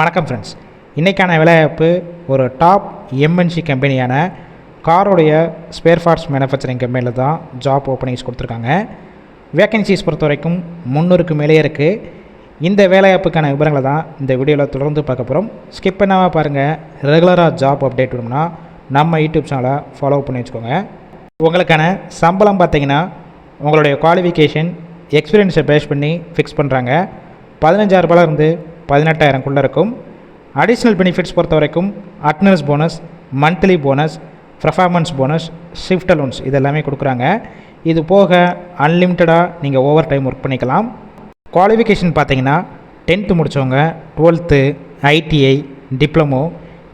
வணக்கம் ஃப்ரெண்ட்ஸ் இன்றைக்கான வேலைவாய்ப்பு ஒரு டாப் எம்என்சி கம்பெனியான காரோடைய ஸ்பேர் பார்ட்ஸ் மேனுஃபேக்சரிங் கம்பெனியில் தான் ஜாப் ஓப்பனிங்ஸ் கொடுத்துருக்காங்க. வேக்கன்சிஸ் பொறுத்த வரைக்கும் முந்நூறுக்கு மேலே இருக்குது இந்த வேலைவாய்ப்புக்கான விவரங்களை தான் இந்த வீடியோவில் தொடர்ந்து பார்க்க போகிறோம் ஸ்கிப் பண்ணாமல் பாருங்கள் ரெகுலராக ஜாப் அப்டேட் வேணும்னா நம்ம யூடியூப் சேனலை ஃபாலோ பண்ணி வச்சுக்கோங்க. உங்களுக்கான சம்பளம் பார்த்தீங்கன்னா உங்களுடைய குவாலிஃபிகேஷன் எக்ஸ்பீரியன்ஸை பேஸ் பண்ணி ஃபிக்ஸ் பண்ணுறாங்க பதினஞ்சாயிரம் பதினெட்டாயிரம்குள்ளே இருக்கும். அடிஷ்னல் பெனிஃபிட்ஸ் பொறுத்த வரைக்கும் attendance bonus monthly bonus performance bonus shift allowance இது எல்லாமே கொடுக்குறாங்க. இது போக அன்லிமிட்டடாக நீங்கள் ஓவர் டைம் ஒர்க் பண்ணிக்கலாம். குவாலிஃபிகேஷன் பார்த்தீங்கன்னா டென்த்து முடித்தவங்க twelfth ITI diploma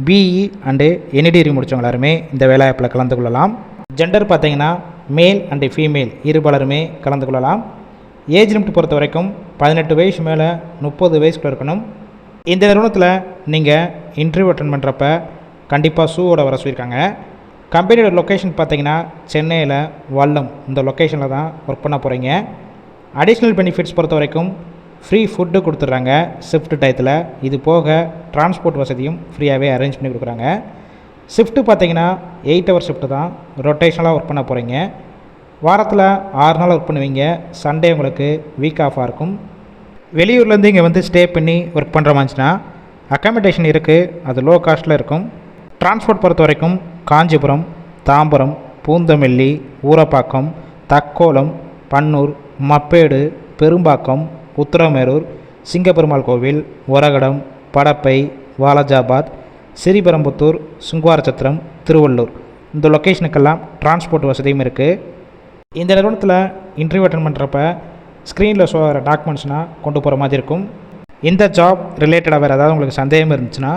BE and any degree முடித்தவங்க எல்லாருமே இந்த வேலைவாய்ப்பில் கலந்து கொள்ளலாம். ஜெண்டர் பார்த்தீங்கன்னா மேல் அண்டு ஃபீமேல் இருபாலருமே கலந்து கொள்ளலாம். ஏஜ் லிமிட் பொறுத்த வரைக்கும் பதினெட்டு வயசு மேலே முப்பது வயசுக்குள்ள இருக்கணும். இந்த நிறுவனத்தில் நீங்கள் இன்டர்வியூ அட்டன் பண்ணுறப்ப கண்டிப்பாக ஷூவோட வர சொல்லியிருக்காங்க. கம்பெனியோட லொக்கேஷன் பார்த்தீங்கன்னா சென்னையில் வல்லம் இந்த லொக்கேஷனில் தான் ஒர்க் பண்ண போகிறீங்க அடிஷ்னல் பெனிஃபிட்ஸ் பொறுத்த வரைக்கும் ஃப்ரீ ஃபுட்டு கொடுத்துட்றாங்க. ஷிஃப்ட் டயத்தில். இது போக டிரான்ஸ்போர்ட் வசதியும் ஃப்ரீயாகவே அரேஞ்ச் பண்ணி கொடுக்குறாங்க. ஷிஃப்ட்டு பார்த்தீங்கன்னா எயிட் ஹவர் ஷிஃப்ட்டு தான் ரொட்டேஷனலாக ஒர்க் பண்ண போகிறீங்க வாரத்தில் ஆறு நாள் ஒர்க் பண்ணுவீங்க. சண்டே உங்களுக்கு வீக் ஆஃபாக இருக்கும். வெளியூர்லேருந்து இங்கே வந்து ஸ்டே பண்ணி ஒர்க் பண்ணுற மாதிரிச்சுன்னா அக்காமடேஷன் இருக்குது அது லோ காஸ்ட்டில் இருக்கும். டிரான்ஸ்போர்ட் பொறுத்த வரைக்கும் காஞ்சிபுரம் தாம்பரம் பூந்தமல்லி ஊரப்பாக்கம் தக்கோலம் பன்னூர் மப்பேடு பெரும்பாக்கம் உத்தரமேரூர் சிங்கப்பெருமாள் கோவில் ஒரகடம் படப்பை வாலாஜாபாத் ஸ்ரீபெரும்புத்தூர் சுங்குவாரச்சத்திரம் திருவள்ளூர். இந்த லொக்கேஷனுக்கெல்லாம் டிரான்ஸ்போர்ட் வசதியும் இருக்குது இந்த நிறுவனத்தில் இன்டர்வியூ அட்டன் பண்ணுறப்ப ஸ்க்ரீனில் ஷோ ஆகிற டாக்குமெண்ட்ஸ்னால் கொண்டு போகிற மாதிரி இருக்கும். இந்த ஜாப் ரிலேட்டடாக வேறு ஏதாவது உங்களுக்கு சந்தேகம் இருந்துச்சுன்னா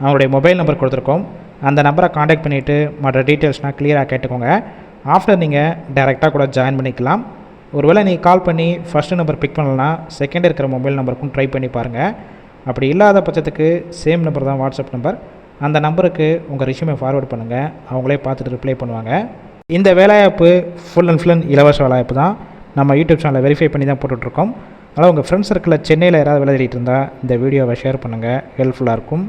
அவங்களுடைய மொபைல் நம்பர் கொடுத்துருக்கோம். அந்த நம்பரை காண்டாக்ட் பண்ணிவிட்டு மற்ற டீட்டெயில்ஸ்னால் கிளியராக கேட்டுக்கோங்க. ஆஃப்டர் நீங்கள் டைரெக்டாக கூட ஜாயின் பண்ணிக்கலாம். ஒருவேளை நீங்கள் கால் பண்ணி ஃபஸ்ட்டு நம்பர் பிக் பண்ணலன்னா செகண்ட் இருக்கிற மொபைல் நம்பருக்கும் ட்ரை பண்ணி பாருங்கள் அப்படி இல்லாத பட்சத்துக்கு சேம் நம்பர் தான் வாட்ஸ்அப் நம்பர் அந்த நம்பருக்கு உங்கள் ரிஷ்யூமை ஃபார்வர்ட் பண்ணுங்கள் அவங்களே பார்த்துட்டு ரிப்ளை பண்ணுவாங்க. இந்த வேலைவாய்ப்பு ஃபுல் அண்ட் ஃபுல் அண்ட் இலவச வேலைவாய்ப்பு தான். நம்ம யூடியூப் சேனலை வெரிஃபை பண்ணி தான் போட்டுட்ருக்கோம். அதனால் உங்கள் ஃப்ரெண்ட்ஸ் சர்க்கிளில் சென்னையில் யாராவது வேலை தேடிட்டு இருந்தால் இந்த வீடியோவை ஷேர் பண்ணுங்கள் ஹெல்ப்ஃபுல்லாக இருக்கும்.